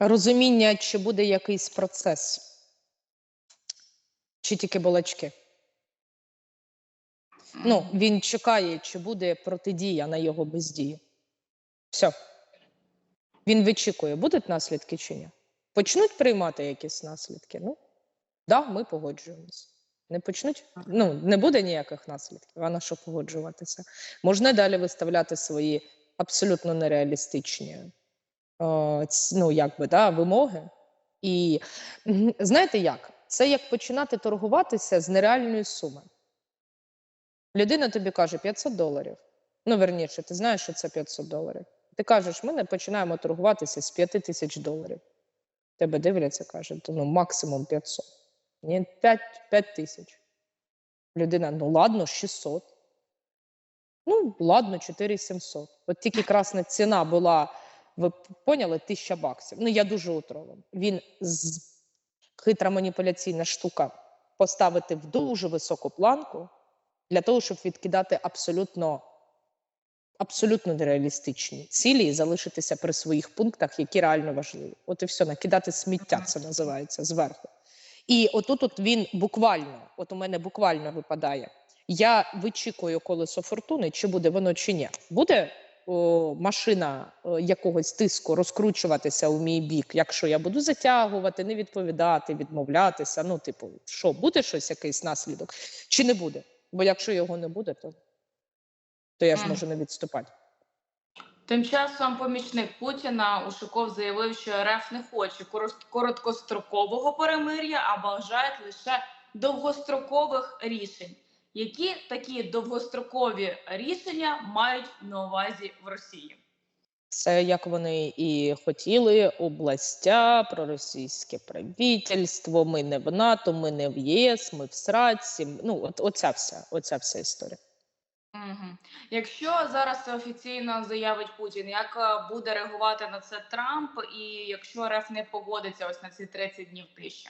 Розуміння, чи буде якийсь процес, чи тільки балачки. Ну, він чекає, чи буде протидія на його бездію. Все. Він вичікує, будуть наслідки чи ні. Почнуть приймати якісь наслідки. Ну, да, ми погоджуємося. Не почнуть, ну не буде ніяких наслідків, а на що погоджуватися. Можна далі виставляти свої абсолютно нереалістичні ну, якби, да, вимоги. І знаєте як? Це як починати торгуватися з нереальної суми. Людина тобі каже 500 доларів. Ну, верніше, ти знаєш, що це 500 доларів. Ти кажеш, ми не починаємо торгуватися з 5 тисяч доларів. Тебе дивляться, кажуть, ну максимум 500. Ні, 5, 5 тисяч. Людина, ну ладно, 600. Ну, ладно, 4700. От тільки красна ціна була, ви поняли, 1000 баксів. Ну, я дуже утровим. Він з... хитра маніпуляційна штука поставити в дуже високу планку для того, щоб відкидати абсолютно, абсолютно нереалістичні цілі і залишитися при своїх пунктах, які реально важливі. От і все, накидати сміття, це називається зверху. І отут от він буквально, от у мене буквально випадає. Я вичікую колесо фортуни, чи буде воно чи ні. Буде машина якогось тиску розкручуватися у мій бік, якщо я буду затягувати, не відповідати, відмовлятися. Ну, типу, що буде щось, якийсь наслідок, чи не буде? Бо якщо його не буде, то, то я ж можу не відступати. Тим часом помічник Путіна Ушаков заявив, що РФ не хоче короткострокового перемир'я, а бажають лише довгострокових рішень. Які такі довгострокові рішення мають на увазі в Росії? Це як вони і хотіли, областя, проросійське правительство, ми не в НАТО, ми не в ЄС, ми в сраці. Ну, от оця вся, оця вся історія. Угу. Якщо зараз це офіційно заявить Путін, як е, буде реагувати на це Трамп, і якщо РФ не погодиться ось на ці 30 днів тиші?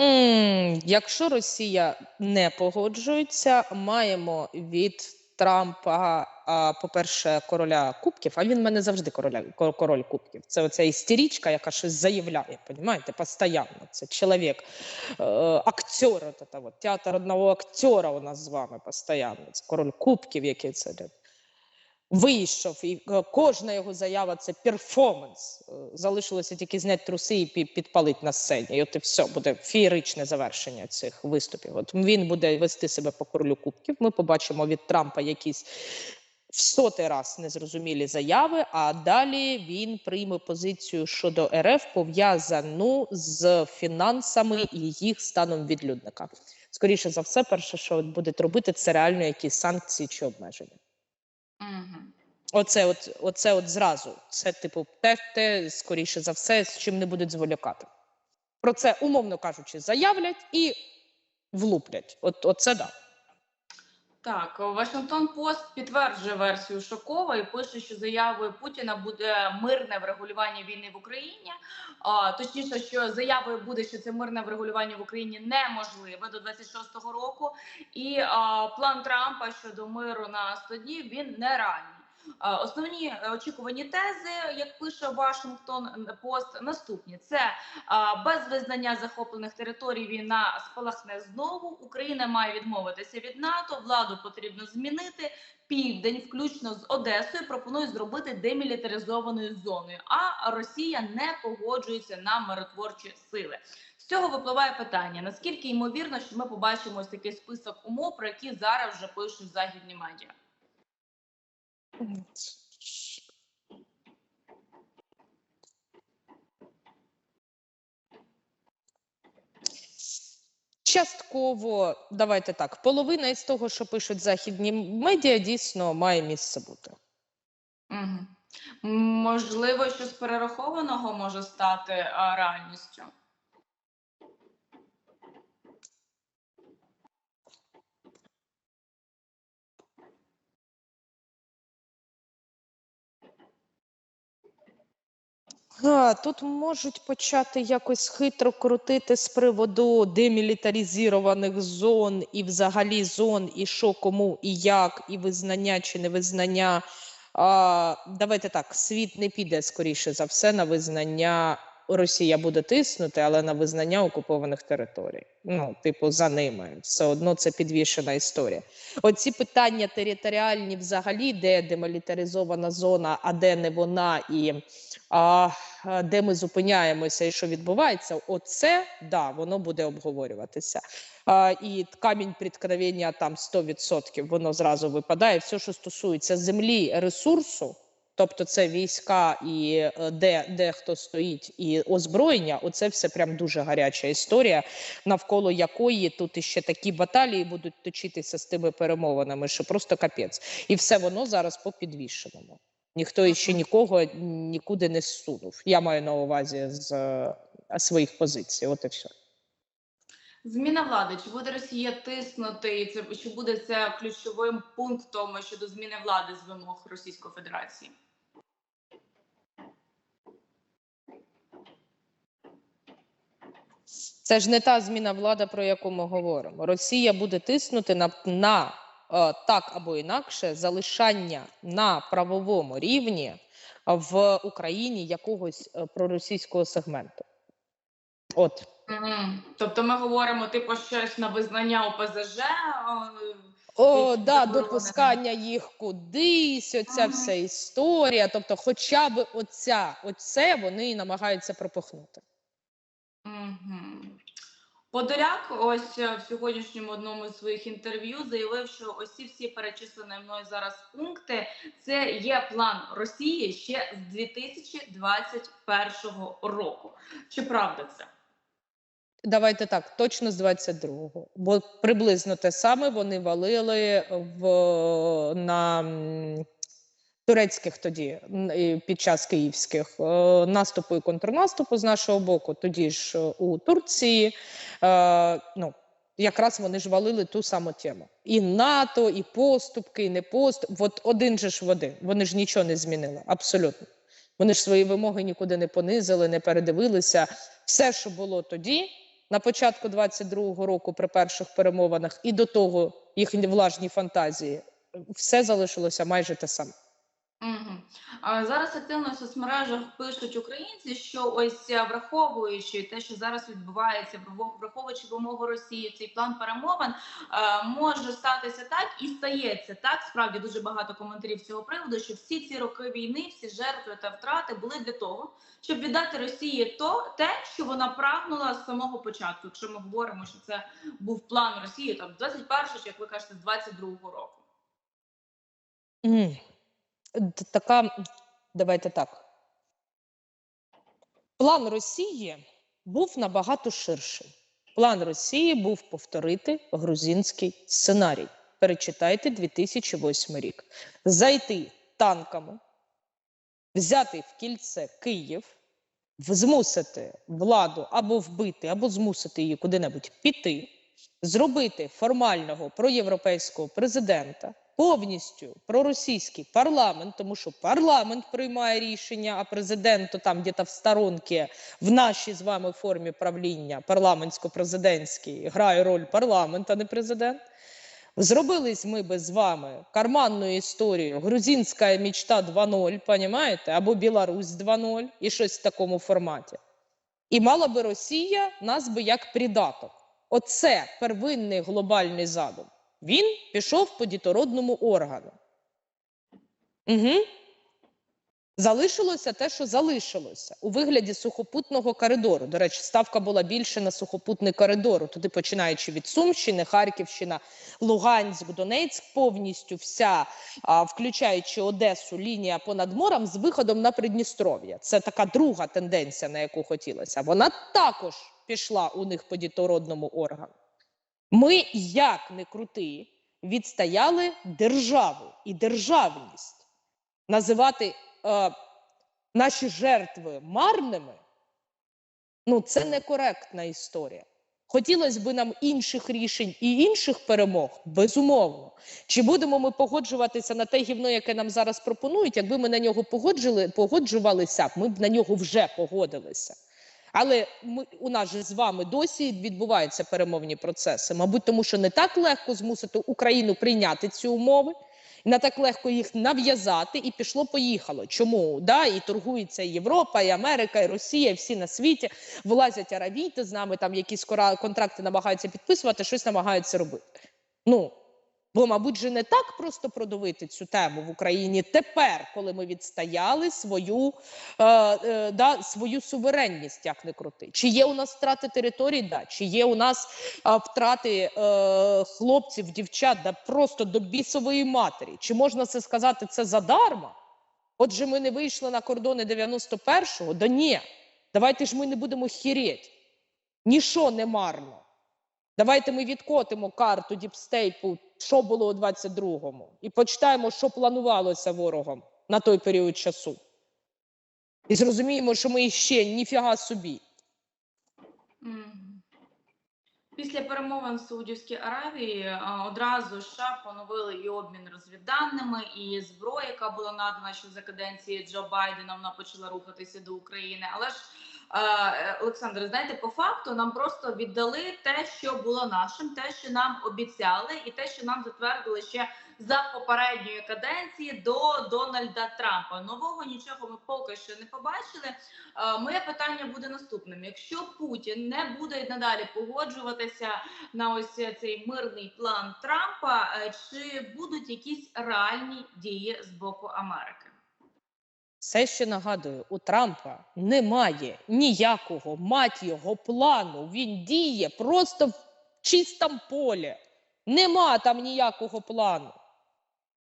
М, Якщо Росія не погоджується, маємо від Трампа, а, по-перше, короля кубків, а він в мене завжди короля, король кубків. Це оця істерічка, яка щось заявляє, понімаєте, постійно. Це чоловік, е, актер, от театр одного актера у нас з вами постійно. Це король кубків, який це вийшов, і е, кожна його заява це перформанс. Е, Залишилося тільки зняти труси і пі- підпалити на сцені. І от і все буде феєричне завершення цих виступів. От він буде вести себе по королю кубків. Ми побачимо від Трампа якісь в сотий раз незрозумілі заяви. А далі він прийме позицію щодо РФ пов'язану з фінансами і їх станом відлюдника. Скоріше за все, перше, що будуть робити, це реально якісь санкції чи обмеження. Угу. Оце, от, оце от зразу. Це, типу, те, те, скоріше за все, з чим не будуть зволікати. Про це, умовно кажучи, заявлять і влуплять. От, оце да. Так, Вашингтон Пост підтверджує версію Шокова і пише, що заявою Путіна буде мирне врегулювання війни в Україні. А, точніше, що заявою буде, що це мирне врегулювання в Україні неможливе до 26-го року. І а, план Трампа щодо миру на 100 днів він нереальний. А, Основні е, очікувані тези, як пише Вашингтон Пост, наступні: це без визнання захоплених територій війна спалахне знову. Україна має відмовитися від НАТО. Владу потрібно змінити. Південь, включно з Одесою, пропонує зробити демілітаризованою зоною. А Росія не погоджується на миротворчі сили. З цього випливає питання: наскільки ймовірно, що ми побачимо ось такий список умов, про які зараз вже пишуть західні медіа? Частково, давайте так, половина із того, що пишуть західні медіа, дійсно має місце бути. Угу. Можливо, що з перерахованого може стати а, реальністю. Тут можуть почати якось хитро крутити з приводу демілітаризованих зон і взагалі зон, і що кому, і як, і визнання чи невизнання. А, давайте так, світ не піде скоріше за все на визнання. Росія буде тиснути, але на визнання окупованих територій. Ну, типу, за ними все одно це підвішена історія. Оці питання територіальні, взагалі, де демілітаризована зона, а де не вона, і а, де ми зупиняємося і що відбувається, оце да, воно буде обговорюватися. А, і камінь приткновення там 100%, воно зразу випадає. Все, що стосується землі, ресурсу, тобто це війська і е, де, де хто стоїть, і озброєння, оце все прям дуже гаряча історія, навколо якої тут іще такі баталії будуть точитися з тими перемовинами, що просто капець. І все воно зараз по підвішеному. Ніхто іще нікого нікуди не зсунув. Я маю на увазі з е, своїх позицій. От і все. Зміна влади. Чи буде Росія тиснути, і це чи буде це ключовим пунктом щодо зміни влади з вимог Російської Федерації? Це ж не та зміна влади, про яку ми говоримо. Росія буде тиснути на, на е, так або інакше залишання на правовому рівні в Україні якогось е, проросійського сегменту. От. Тобто ми говоримо типу щось на визнання ОПЗЖ. е, О, да, допускання їх кудись, оця Ага. вся історія. Тобто, хоча б оця, оце вони і намагаються пропихнути. Мгм. Подоляк ось е, в сьогоднішньому одному з своїх інтерв'ю заявив, що ось всі перечислені мною зараз пункти це є план Росії ще з 2021 року. Чи правда це? Давайте так, точно з 22-го. Бо приблизно те саме вони валили в на турецьких тоді під час київських е, наступу і контрнаступу з нашого боку. Тоді ж е, у Турції. Е, ну, якраз вони ж валили ту саму тему. І НАТО, і поступки, і не поступ. От один же ж в один. Вони ж нічого не змінили. Абсолютно. Вони ж свої вимоги нікуди не понизили, не передивилися. Все, що було тоді, на початку 22-го року при перших перемовинах, і до того їхні влажні фантазії, все залишилося майже те саме. Зараз активно в соцмережах пишуть українці, що ось е, враховуючи те, що зараз відбувається, враховуючи вимогу Росії, цей план перемовин е, може статися так і стається так. Справді дуже багато коментарів з цього приводу, що всі ці роки війни, всі жертви та втрати були для того, щоб віддати Росії то те, що вона прагнула з самого початку. Якщо ми говоримо, що це був план Росії, там 21 чи як ви кажете, з 22-го року. Така, давайте так. План Росії був набагато ширший. План Росії був повторити грузинський сценарій. Перечитайте 2008 рік. Зайти танками, взяти в кільце Київ, змусити владу або вбити, або змусити її куди-небудь піти, зробити формального проєвропейського президента, повністю проросійський парламент, тому що парламент приймає рішення, а президент то там десь в сторонці в нашій з вами формі правління парламентсько-президентській грає роль парламент, а не президент. Зробились ми би з вами карманну історію грузинська мечта 2.0, понімаєте, або Білорусь 2.0 і щось в такому форматі. І мала би Росія нас би як придаток. Оце первинний глобальний задум. Він пішов по дітородному органу. Угу. Залишилося те, що залишилося у вигляді сухопутного коридору. До речі, ставка була більше на сухопутний коридор. Туди починаючи від Сумщини, Харківщина, Луганськ, Донецьк, повністю вся, включаючи Одесу, лінія понад морем з виходом на Придністров'я. Це така друга тенденція, на яку хотілося. Вона також пішла у них по дітородному органу. Ми, як не крути, відстояли державу і державність. Називати е, наші жертви марними ну це некоректна історія. Хотілося б нам інших рішень і інших перемог, безумовно. Чи будемо ми погоджуватися на те гівно, яке нам зараз пропонують? Якби ми на нього погоджили, погоджувалися, ми б на нього вже погодилися. Але ми у нас же з вами досі відбуваються перемовні процеси. Мабуть, тому що не так легко змусити Україну прийняти ці умови, не так легко їх нав'язати, і пішло поїхало. Чому да і торгується і Європа, і Америка, і Росія, і всі на світі вилазять аравійти з нами, там якісь контракти намагаються підписувати, щось намагаються робити. Ну бо, мабуть, же не так просто продавити цю тему в Україні тепер, коли ми відстояли свою, е, е, да, свою суверенність, як не крути. Чи є у нас втрати територій? Да. Чи є у нас е, втрати е, хлопців, дівчат, да просто до бісової матері? Чи можна це сказати це задарма? Отже, ми не вийшли на кордони 91-го? Да ні. Давайте ж ми не будемо хірєть. Ніщо не марно. Давайте ми відкотимо карту діпстейпу, що було у 22-му, і почитаємо, що планувалося ворогом на той період часу. І зрозуміємо, що ми ще ніфіга собі. Після перемовин в Саудівській Аравії одразу США поновили і обмін розвідданими, і зброя, яка була надана ще за каденції Джо Байдена, вона почала рухатися до України. Але ж е, Олександр, знаєте, по факту нам просто віддали те, що було нашим, те, що нам обіцяли, і те, що нам затвердили ще за попередньої каденції до Дональда Трампа. Нового нічого ми поки що не побачили. Е, Моє питання буде наступним: якщо Путін не буде надалі погоджуватися на ось цей мирний план Трампа, е, чи будуть якісь реальні дії з боку Америки? Все ще нагадую, у Трампа немає ніякого мать його плану. Він діє просто в чистому полі. Нема там ніякого плану.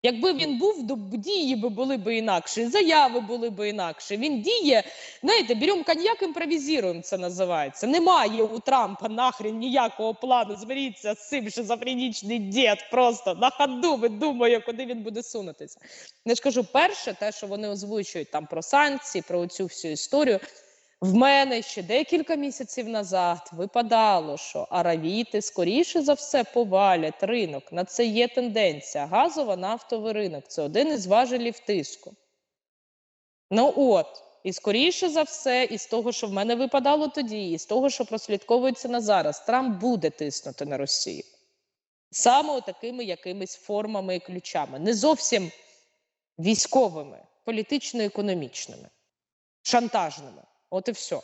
Якби він був, то дії би були б інакші, заяви були б інакші. Він діє, знаєте, беремо коньяк, імпровізуємо, це називається. Немає у Трампа нахрен ніякого плану. Зберіться з цим шизофренічний дід просто на ходу видумує, куди він буде сунутися. Я ж кажу, перше, те, що вони озвучують там про санкції, про цю всю історію. В мене ще декілька місяців назад випадало, що аравіти скоріше за все повалять ринок. На це є тенденція. Газово-нафтовий ринок це один із важелів тиску. Ну от, і скоріше за все, із того, що в мене випадало тоді, і з того, що прослідковується на зараз, Трамп буде тиснути на Росію. Саме такими якимись формами і ключами. Не зовсім військовими, політично-економічними, шантажними. От і все.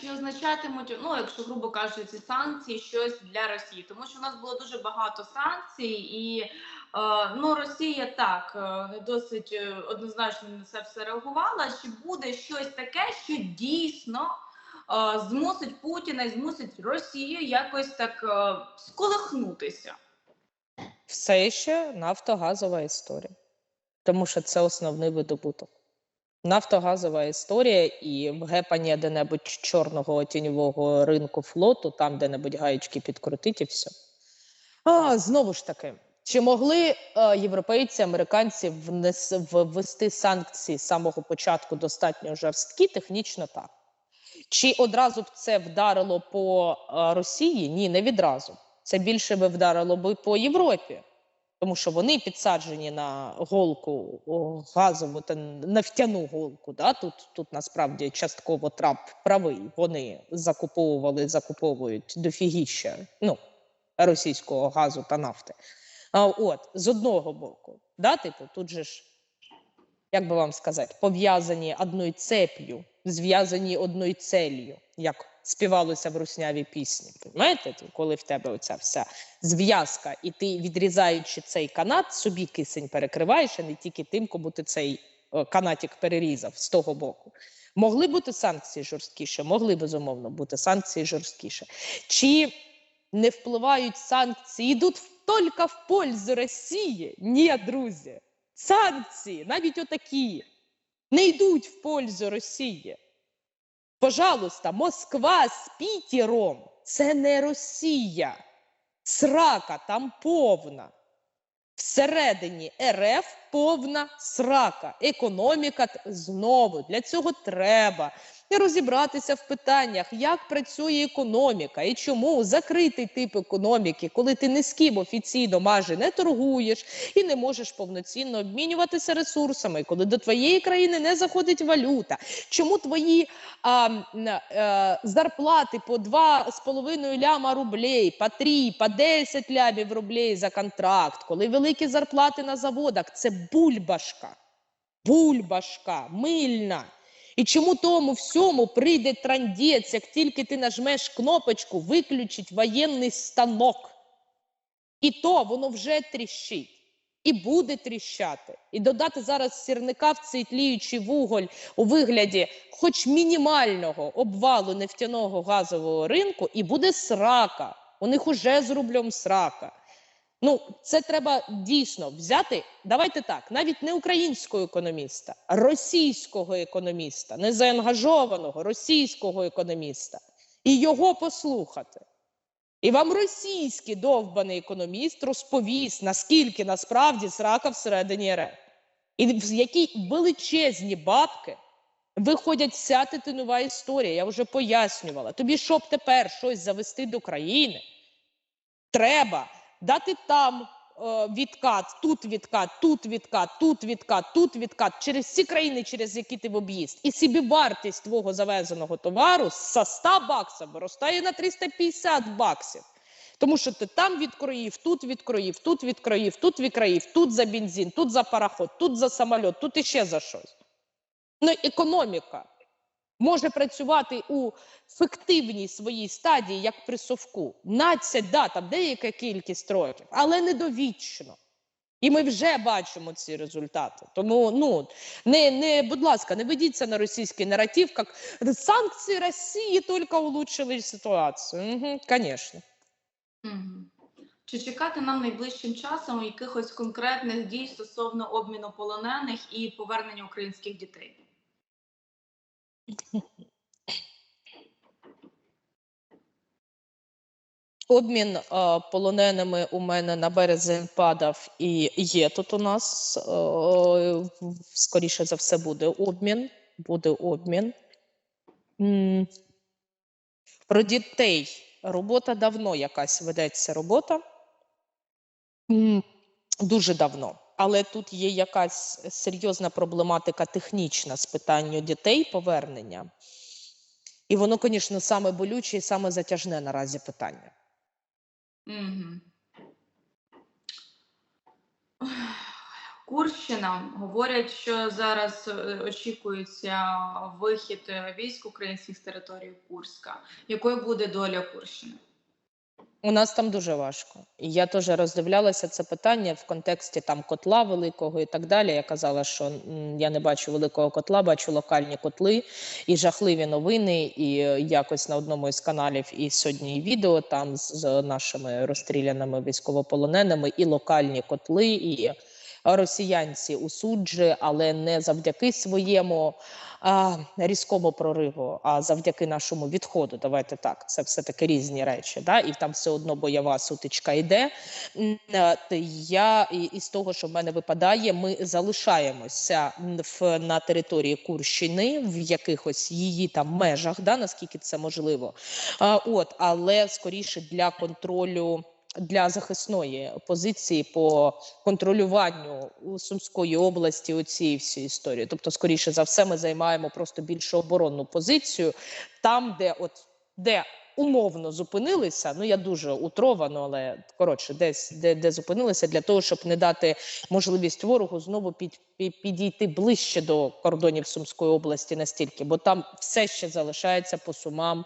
Чи означатимуть, ну якщо грубо кажучи, ці санкції щось для Росії? Тому що у нас було дуже багато санкцій, і е, ну Росія так е, не досить е, однозначно на це все реагувала. Чи буде щось таке, що дійсно змусить Путіна і змусить Росію якось так сколихнутися? Все ще нафтогазова історія, тому що це основний видобуток. Нафтогазова історія і вгепання де-небудь чорного тіньового ринку флоту, там де-небудь гаєчки підкрутить і все. А, знову ж таки, чи могли е, європейці, американці внес, ввести санкції з самого початку достатньо жорсткі? Технічно так. Чи одразу б це вдарило по е, Росії? Ні, не відразу. Це більше би вдарило би по Європі, тому що вони підсаджені на голку газову та нафтяну голку. Да? Тут, тут насправді частково Трамп правий. Вони закуповували, закуповують дофігіща ну, російського газу та нафти. А, от, з одного боку, да, типу, тут же ж, як би вам сказати, пов'язані одною цеп'ю, зв'язані одною целью, як співалося в руснявій пісні. Понимаєте, коли в тебе оця вся зв'язка, і ти, відрізаючи цей канат, собі кисень перекриваєш, а не тільки тим, кому ти цей е, канатик перерізав з того боку. Могли бути санкції жорсткіше, могли безумовно бути санкції жорсткіше. Чи не впливають санкції, йдуть тільки в пользу Росії? Ні, друзі. Санкції, навіть отакі, не йдуть в пользу Росії. Пожалуйста, Москва з Пітером це не Росія. Срака там повна. Всередині РФ повна срака. Економіка знову для цього треба розібратися в питаннях, як працює економіка і чому закритий тип економіки, коли ти ні з ким офіційно майже не торгуєш і не можеш повноцінно обмінюватися ресурсами, коли до твоєї країни не заходить валюта. Чому твої а, м, е, зарплати по 2,5 ляма рублей, по 3, по 10 лямів рублей за контракт, коли великі зарплати на заводах, це бульбашка, бульбашка, мильна. І чому тому всьому прийде трандець, як тільки ти нажмеш кнопочку виключить воєнний станок. І то воно вже тріщить. І буде тріщати. І додати зараз сірника в цей тліючий вуголь у вигляді хоч мінімального обвалу нефтяного газового ринку, і буде срака. У них уже з рублем срака. Ну, це треба дійсно взяти. Давайте так, навіть не українського економіста, а російського економіста, не заангажованого російського економіста, і його послухати. І вам російський довбаний економіст розповість, наскільки насправді срака всередині РФ. І в які величезні бабки виходять вся титинова історія. Я вже пояснювала. Тобі щоб тепер щось завести до країни, треба дати там е, відкат, тут відкат, тут відкат, тут відкат, тут відкат через всі країни, через які ти в об'їзд. І собі вартість твого завезеного товару з 100 баксів виростає на 350 баксів. Тому що ти там відкроїв, тут відкроїв, тут відкроїв, тут відкроїв, тут за бензин, тут за пароход, тут за самоліт, тут іще за щось. Ну, економіка може працювати у фіктивній своїй стадії, як при совку. Надцять, да, там деяка кількість років, але не довічно. І ми вже бачимо ці результати. Тому ну не, не будь ласка, не ведіться на російський наратив, як санкції Росії тільки улучшили ситуацію. Угу, Звісно. Мгм. Чи чекати нам найближчим часом якихось конкретних дій стосовно обміну полонених і повернення українських дітей? Обмін е, полоненими у мене на березень падав і є тут у нас. Е, скоріше за все, буде обмін. Буде обмін. Про дітей робота давно якась ведеться робота. Дуже давно. Але тут є якась серйозна проблематика технічна з питанням дітей повернення. І воно, звісно, саме болюче і саме затяжне наразі питання. Угу. Курщина говорять, що зараз е, очікується вихід е, військ українських з території Курська. Якою буде доля Курщини? У нас там дуже важко. І я теж роздивлялася це питання в контексті там котла великого і так далі. Я казала, що я не бачу великого котла, бачу локальні котли і жахливі новини. І е, якось на одному із каналів і сьогодні відео там з нашими розстріляними військовополоненими, і локальні котли, і росіянці у суджі, але не завдяки своєму а, різкому прориву, а завдяки нашому відходу. Давайте так, це все таки різні речі. Да? І там все одно бойова сутичка йде. Я і, і з того, що в мене випадає, ми залишаємося в на території Курщини в якихось її там межах, да, наскільки це можливо. А, от, але скоріше для контролю. Для захисної позиції по контролюванню Сумської області у цій всій історії. Тобто, скоріше за все, ми займаємо просто більш оборонну позицію там, де от де умовно зупинилися. Ну я дуже утровано, але коротше, десь де, де зупинилися для того, щоб не дати можливість ворогу знову під, під підійти ближче до кордонів Сумської області настільки, бо там все ще залишається по сумам.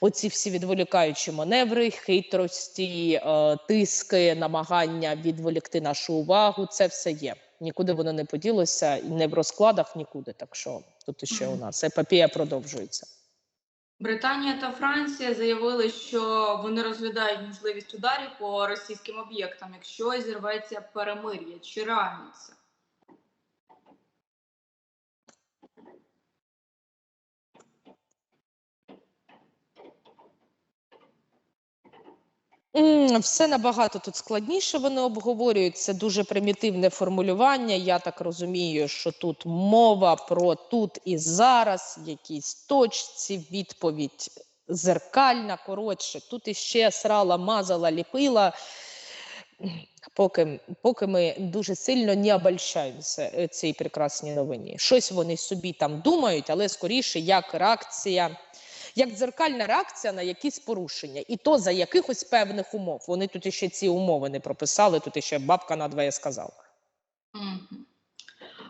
Оці всі відволікаючі маневри, хитрості, е, тиски, намагання відволікти нашу увагу. Це все є. Нікуди воно не поділося, і не в розкладах нікуди. Так що тут іще у нас епопея продовжується. Британія та Франція заявили, що вони розглядають можливість ударів по російським об'єктам, якщо зірветься перемир'я. Чи реально це? Все набагато тут складніше вони обговорюють. Це дуже примітивне формулювання. Я так розумію, що тут мова про тут і зараз, якісь точці, відповідь зеркальна. Коротше, тут іще срала, мазала, ліпила. Поки, поки ми дуже сильно не обольщаємося е, цій прекрасній новині. Щось вони собі там думають, але скоріше як реакція як дзеркальна реакція на якісь порушення, і то за якихось певних умов. Вони тут ще ці умови не прописали. Тут ще бабка надвоє сказала.